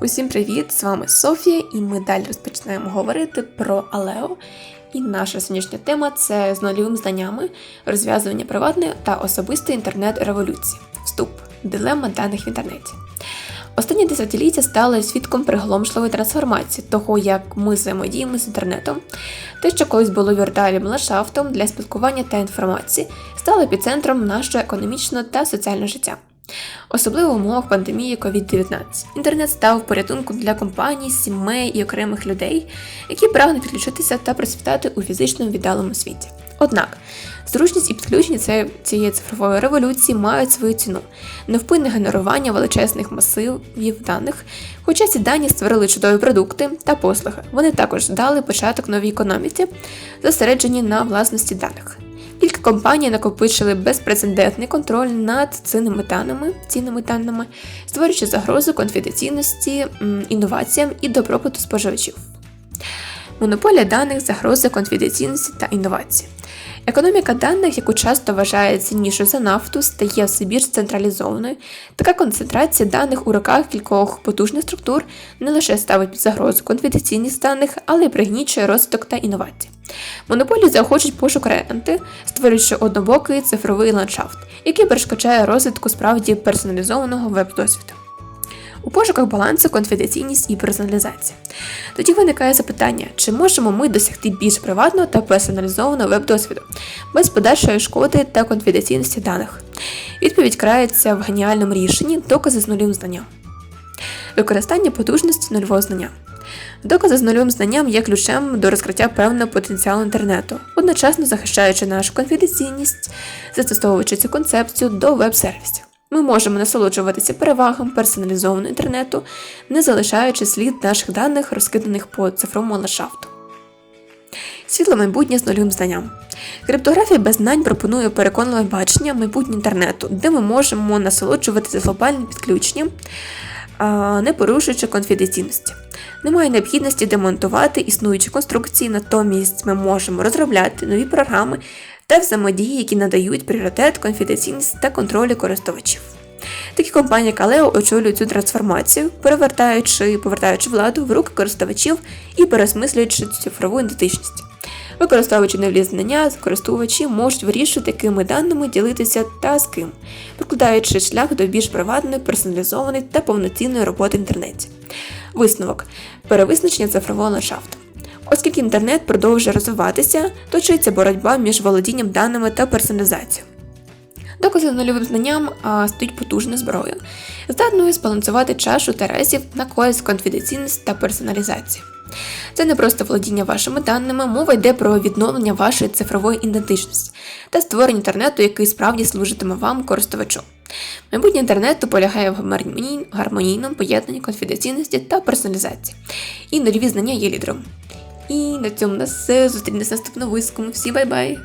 Усім привіт! З вами Софія, і ми далі розпочинаємо говорити про Алео. І наша сьогоднішня тема це з нульовим знаннями розв'язування приватної та особистої інтернет-революції. Вступ дилема даних в інтернеті. Останні десятиліття стали свідком приголомшливої трансформації того, як ми взаємодіємо з інтернетом. Те, що колись було віртуальним ландшафтом для спілкування та інформації, стало епіцентром нашого економічного та соціального життя. Особливо в умовах пандемії COVID-19. Інтернет став порятунком для компаній, сімей і окремих людей, які прагнуть підключитися та процвітати у фізичному віддалому світі. Однак, зручність і підключення цієї цифрової революції мають свою ціну, невпинне генерування величезних масивів даних, хоча ці дані створили чудові продукти та послуги, вони також дали початок новій економіці, зосереджені на власності даних. Кілька компаній накопичили безпрецедентний контроль над цінними даними, цінними даними, створюючи загрозу конфіденційності, інноваціям і добробуту споживачів. Монополія даних, загроза конфіденційності та інновації. Економіка даних, яку часто вважають ціннішою за нафту, стає все більш централізованою. Така концентрація даних у руках кількох потужних структур не лише ставить під загрозу конфіденційність даних, але й пригнічує розвиток та інновації. Монополії заохочуть пошук ренти, створюючи однобокий цифровий ландшафт, який перешкоджає розвитку справді персоналізованого веб-досвіду. У пошуках балансу конфіденційність і персоналізація. Тоді виникає запитання, чи можемо ми досягти більш приватного та персоналізованого веб-досвіду, без подальшої шкоди та конфіденційності даних. Відповідь крається в геніальному рішенні докази з нулем знання. Використання потужності нульового знання. Докази з нульовим знанням є ключем до розкриття певного потенціалу інтернету, одночасно захищаючи нашу конфіденційність, застосовуючи цю концепцію до веб-сервісів. Ми можемо насолоджуватися перевагам персоналізованого інтернету, не залишаючи слід наших даних, розкиданих по цифровому ландшафту. Світло майбутнє з нульовим знанням. Криптографія без знань пропонує переконливе бачення майбутнього інтернету, де ми можемо насолоджуватися глобальним підключенням, не порушуючи конфіденційності. Немає необхідності демонтувати існуючі конструкції, натомість ми можемо розробляти нові програми та взаємодії, які надають пріоритет, конфіденційність та контролі користувачів. Такі компанії, Aleo очолюють цю трансформацію, перевертаючи повертаючи владу в руки користувачів і пересмислюючи цифрову ідентичність. Використовуючи нові знання, користувачі можуть вирішувати, якими даними ділитися та з ким, прокладаючи шлях до більш приватної, персоналізованої та повноцінної роботи в інтернеті. Висновок перевизначення цифрового ландшафту. Оскільки інтернет продовжує розвиватися, точиться боротьба між володінням даними та персоналізацією. Докази нульовим знанням а, стають потужною зброєю, здатною збалансувати чашу терезів на користь конфіденційності та персоналізації. Це не просто володіння вашими даними, мова йде про відновлення вашої цифрової ідентичності та створення інтернету, який справді служитиме вам користувачу. Майбутнє інтернету полягає в гармонійному поєднанні конфіденційності та персоналізації, і нульові знання є лідером. І на цьому на все. Зустрінемось наступного вискому. Всі бай-бай!